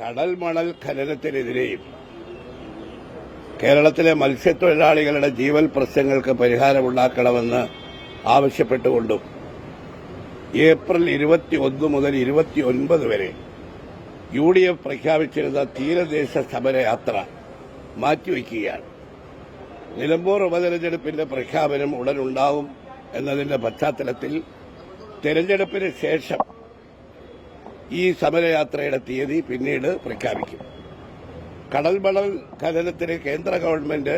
കടൽ മണൽ ഖനനത്തിനെതിരെയും കേരളത്തിലെ മത്സ്യത്തൊഴിലാളികളുടെ ജീവൽ പ്രശ്നങ്ങൾക്ക് പരിഹാരമുണ്ടാക്കണമെന്ന് ആവശ്യപ്പെട്ടുകൊണ്ടും ഏപ്രിൽ ഇരുപത്തിയൊന്ന് മുതൽ ഇരുപത്തിയൊൻപത് വരെ യു ഡി എഫ് പ്രഖ്യാപിച്ചിരുന്ന തീരദേശ സമരയാത്ര മാറ്റിവെക്കുകയാണ്. നിലമ്പൂർ ഉപതെരഞ്ഞെടുപ്പിന്റെ പ്രഖ്യാപനം ഉടനുണ്ടാവും എന്നതിന്റെ പശ്ചാത്തലത്തിൽ തെരഞ്ഞെടുപ്പിന് ശേഷം ഈ സമരയാത്രയുടെ തീയതി പിന്നീട് പ്രഖ്യാപിക്കും. കടൽ മണൽ ഖനനത്തിന് കേന്ദ്ര ഗവൺമെന്റ്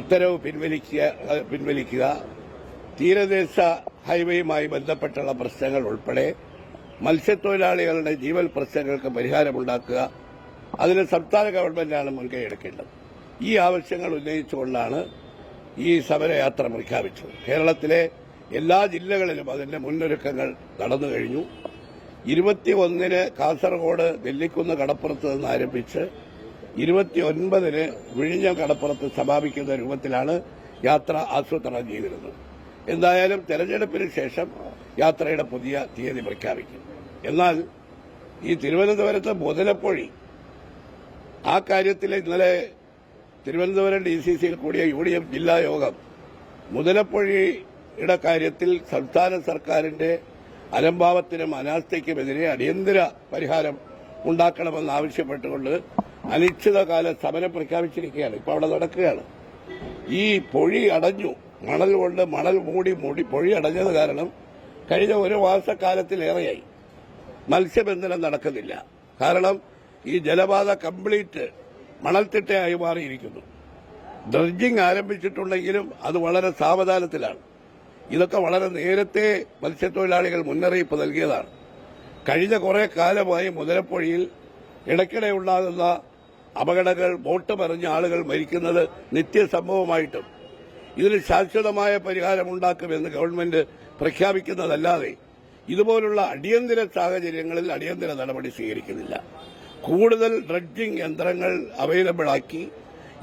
ഉത്തരവ് പിൻവലിക്കുക പിൻവലിക്കുക തീരദേശ ഹൈവേയുമായി ബന്ധപ്പെട്ടുള്ള പ്രശ്നങ്ങൾ ഉൾപ്പെടെ മത്സ്യത്തൊഴിലാളികളുടെ ജീവൽ പ്രശ്നങ്ങൾക്ക് പരിഹാരമുണ്ടാക്കുക അതിന് സംസ്ഥാന ഗവൺമെന്റാണ് മുൻകൈ എടുക്കേണ്ടത്. ഈ ആവശ്യങ്ങൾ ഉന്നയിച്ചുകൊണ്ടാണ് ഈ സമരയാത്ര പ്രഖ്യാപിച്ചത്. കേരളത്തിലെ എല്ലാ ജില്ലകളിലും അതിന്റെ മുന്നൊരുക്കങ്ങൾ നടന്നു കഴിഞ്ഞു. ഇരുപത്തിയൊന്നിന് കാസർഗോഡ് നെല്ലിക്കുന്ന് കടപ്പുറത്ത് നിന്ന് ആരംഭിച്ച് ഇരുപത്തിയൊൻപതിന് വിഴിഞ്ഞം കടപ്പുറത്ത് സമാപിക്കുന്ന രൂപത്തിലാണ് യാത്ര ആസൂത്രണം ചെയ്തിരുന്നത്. എന്തായാലും തെരഞ്ഞെടുപ്പിന് ശേഷം യാത്രയുടെ പുതിയ തീയതി പ്രഖ്യാപിക്കും. എന്നാൽ ഈ തിരുവനന്തപുരത്ത് മുതലപ്പൊഴി ആ കാര്യത്തിൽ ഇന്നലെ തിരുവനന്തപുരം ഡി സി സിയിൽ കൂടിയ യു ഡി എഫ് ജില്ലാ യോഗം മുതലപ്പൊഴിയുടെ കാര്യത്തിൽ സംസ്ഥാന സർക്കാരിന്റെ അലംഭാവത്തിനും അനാസ്ഥയ്ക്കുമെതിരെ അടിയന്തര പരിഹാരം ഉണ്ടാക്കണമെന്ന് ആവശ്യപ്പെട്ടുകൊണ്ട് അനിശ്ചിതകാല സമരം പ്രഖ്യാപിച്ചിരിക്കുകയാണ്. ഇപ്പോൾ അവിടെ നടക്കുകയാണ്. ഈ പൊഴി അടഞ്ഞു. മണൽ കൊണ്ട് മണൽ മൂടി മൂടി പൊഴി അടഞ്ഞത് കാരണം കഴിഞ്ഞ ഒരു മാസക്കാലത്തിലേറെയായി. മത്സ്യബന്ധനം നടക്കുന്നില്ല. കാരണം ഈ ജലപാത കംപ്ലീറ്റ് മണൽത്തിട്ടയായി മാറിയിരിക്കുന്നു. ഡ്രഡ്ജിംഗ് ആരംഭിച്ചിട്ടുണ്ടെങ്കിലും അത് വളരെ സാവധാനത്തിലാണ്. ഇതൊക്കെ വളരെ നേരത്തെ മത്സ്യത്തൊഴിലാളികൾ മുന്നറിയിപ്പ് നൽകിയതാണ്. കഴിഞ്ഞ കുറെ കാലമായി മുതലപ്പൊഴിയിൽ ഇടയ്ക്കിടെ ഉണ്ടാകുന്ന അപകടങ്ങൾ ബോട്ട് മറിഞ്ഞ ആളുകൾ മരിക്കുന്നത് നിത്യസംഭവമായിട്ടും ഇതിന് ശാശ്വതമായ പരിഹാരമുണ്ടാക്കുമെന്ന് ഗവൺമെന്റ് പ്രഖ്യാപിക്കുന്നതല്ലാതെ ഇതുപോലുള്ള അടിയന്തര സാഹചര്യങ്ങളിൽ അടിയന്തര നടപടി സ്വീകരിക്കുന്നില്ല. കൂടുതൽ ഡ്രഡ്ജിംഗ് യന്ത്രങ്ങൾ അവൈലബിളാക്കി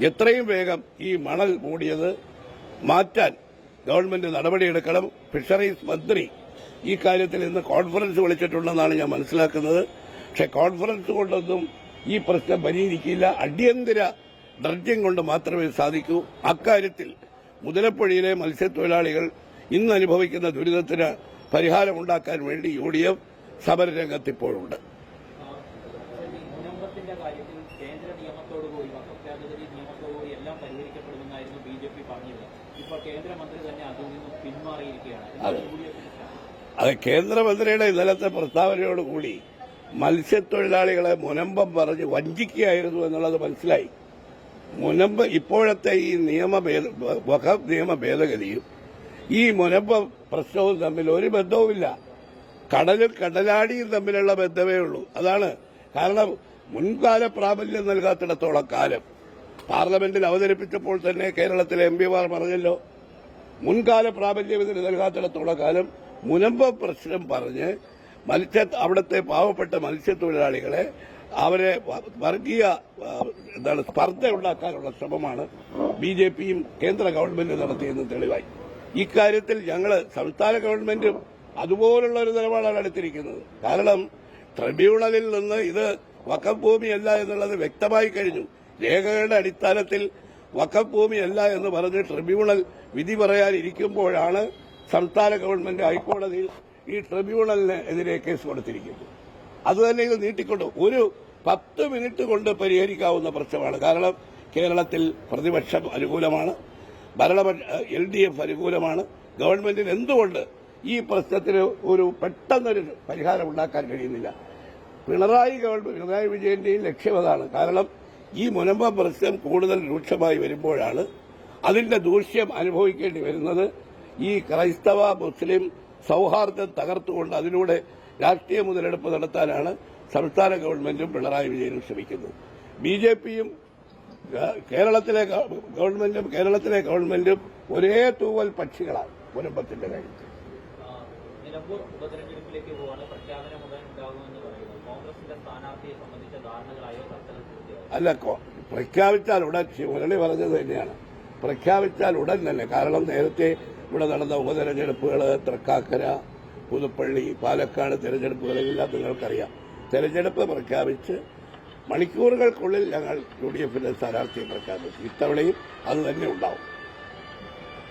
എത്രയും വേഗം ഈ മണൽ മൂടിയത് മാറ്റാൻ ഗവൺമെന്റ് നടപടിയെടുക്കണം. ഫിഷറീസ് മന്ത്രി ഈ കാര്യത്തിൽ ഇന്ന് കോൺഫറൻസ് വിളിച്ചിട്ടുണ്ടെന്നാണ് ഞാൻ മനസ്സിലാക്കുന്നത്. പക്ഷെ കോൺഫറൻസ് കൊണ്ടൊന്നും ഈ പ്രശ്നം പരിഹരിക്കില്ല. അടിയന്തര ഡ്രഡ്ജിംഗ് കൊണ്ട് മാത്രമേ സാധിക്കൂ. അക്കാര്യത്തിൽ മുതലപ്പുഴയിലെ മത്സ്യത്തൊഴിലാളികൾ ഇന്ന് അനുഭവിക്കുന്ന ദുരിതത്തിന് പരിഹാരമുണ്ടാക്കാൻ വേണ്ടി യു ഡി എഫ് സമരരംഗത്ത് ഇപ്പോഴുണ്ട് കേന്ദ്ര വക്കഫ്യാഗതി നിയമത്തോടുകൂടി എല്ലാം പരിഹരിക്കപ്പെടുമെന്നായിരുന്നു ബി ജെ പി പറഞ്ഞിരുന്നത്. അതെ. അത് കേന്ദ്രമന്ത്രിയുടെ ഇന്നലത്തെ പ്രസ്താവനയോടുകൂടി മത്സ്യത്തൊഴിലാളികളെ മുനമ്പം പറഞ്ഞ് വഞ്ചിക്കുകയായിരുന്നു എന്നുള്ളത് മനസ്സിലായി. മുനമ്പ് ഇപ്പോഴത്തെ ഈ നിയമ നിയമ ഭേദഗതിയും ഈ മുനമ്പ പ്രശ്നവും തമ്മിൽ ഒരു ബന്ധവുമില്ല. കടലും കടലാടിയും തമ്മിലുള്ള ബന്ധമേ ഉള്ളൂ. അതാണ് കാരണം മുൻകാല പ്രാബല്യം നൽകാത്തിടത്തോളം കാലം. പാർലമെന്റിൽ അവതരിപ്പിച്ചപ്പോൾ തന്നെ കേരളത്തിലെ എം പിമാർ പറഞ്ഞല്ലോ മുൻകാല പ്രാബല്യം ഇതിന് നൽകാത്തിടത്തോളം കാലം മുനമ്പ പ്രശ്നം പറഞ്ഞ് മത്സ്യ അവിടുത്തെ പാവപ്പെട്ട മത്സ്യത്തൊഴിലാളികളെ അവരെ വർഗീയ എന്താണ് സ്പർദ്ധ ഉണ്ടാക്കാനുള്ള ശ്രമമാണ് ബി ജെ പിയും കേന്ദ്ര ഗവൺമെന്റും നടത്തിയെന്ന് തെളിവായി. ഇക്കാര്യത്തിൽ ഞങ്ങൾ സംസ്ഥാന ഗവൺമെന്റും അതുപോലുള്ള ഒരു നിലപാടാണ് എടുത്തിരിക്കുന്നത്. കാരണം ട്രിബ്യൂണലിൽ നിന്ന് ഇത് വക്കഭൂമിയല്ല ഭൂമിയല്ല എന്നുള്ളത് വ്യക്തമായി കഴിഞ്ഞു. രേഖകളുടെ അടിസ്ഥാനത്തിൽ വക്കഭൂമിയല്ല ഭൂമിയല്ല എന്ന് പറഞ്ഞ് ട്രിബ്യൂണൽ വിധി പറയാനിരിക്കുമ്പോഴാണ് സംസ്ഥാന ഗവൺമെന്റ് ഹൈക്കോടതിയിൽ ഈ ട്രിബ്യൂണലിന് എതിരെ കേസ് കൊടുത്തിരിക്കുന്നത്. അതുതന്നെ ഇത് നീട്ടിക്കൊണ്ട് ഒരു പത്ത് മിനിറ്റ് കൊണ്ട് പരിഹരിക്കാവുന്ന പ്രശ്നമാണ്. കാരണം കേരളത്തിൽ പ്രതിപക്ഷം അനുകൂലമാണ് ഭരണപക്ഷ എൽ ഡി എഫ് അനുകൂലമാണ്. ഗവൺമെന്റിന് എന്തുകൊണ്ട് ഈ പ്രശ്നത്തിന് ഒരു പെട്ടെന്നൊരു പരിഹാരം ഉണ്ടാക്കാൻ കഴിയുന്നില്ല? പിണറായി ഗവൺമെന്റ് പിണറായി വിജയന്റെയും ലക്ഷ്യം അതാണ്. കാരണം ഈ മുനമ്പ പ്രശ്നം കൂടുതൽ രൂക്ഷമായി വരുമ്പോഴാണ് അതിന്റെ ദൂഷ്യം അനുഭവിക്കേണ്ടി വരുന്നത്. ഈ ക്രൈസ്തവ മുസ്ലിം സൌഹാർദ്ദം തകർത്തുകൊണ്ട് അതിലൂടെ രാഷ്ട്രീയ മുതലെടുപ്പ് നടത്താനാണ് സംസ്ഥാന ഗവൺമെന്റും പിണറായി വിജയനും ശ്രമിക്കുന്നത്. ബി ജെ പിയും കേരളത്തിലെ ഗവൺമെന്റും കേരളത്തിലെ ഗവൺമെന്റും ഒരേ തൂവൽ പക്ഷികളാണ് മുനമ്പത്തിന്റെ കാര്യത്തിൽ. നിലമ്പൂർ ഉപതെരഞ്ഞെടുപ്പിലേക്ക് പോവാണ് പ്രഖ്യാപനം ഉടൻ ഉണ്ടാകുമെന്ന് പറയുന്നു. കോൺഗ്രസിന്റെ സ്ഥാനാർത്ഥിയെ സംബന്ധിച്ച ധാരണകളായോ ചർച്ചകൾ അല്ല പ്രഖ്യാപിച്ചാൽ ഉടൻ മുരളി പറഞ്ഞത് തന്നെയാണ്. പ്രഖ്യാപിച്ചാൽ ഉടൻ തന്നെ. കാരണം നേരത്തെ ഇവിടെ നടന്ന ഉപതെരഞ്ഞെടുപ്പുകൾ തൃക്കാക്കര പുതുപ്പള്ളി പാലക്കാട് തെരഞ്ഞെടുപ്പുകളെല്ലാം നിങ്ങൾക്കറിയാം. തെരഞ്ഞെടുപ്പ് പ്രഖ്യാപിച്ച് മണിക്കൂറുകൾക്കുള്ളിൽ ഞങ്ങൾ യു ഡി എഫിന്റെ സ്ഥാനാർത്ഥിയെ പ്രഖ്യാപിച്ചു. ഇത്തവണയും അത് തന്നെ ഉണ്ടാവും.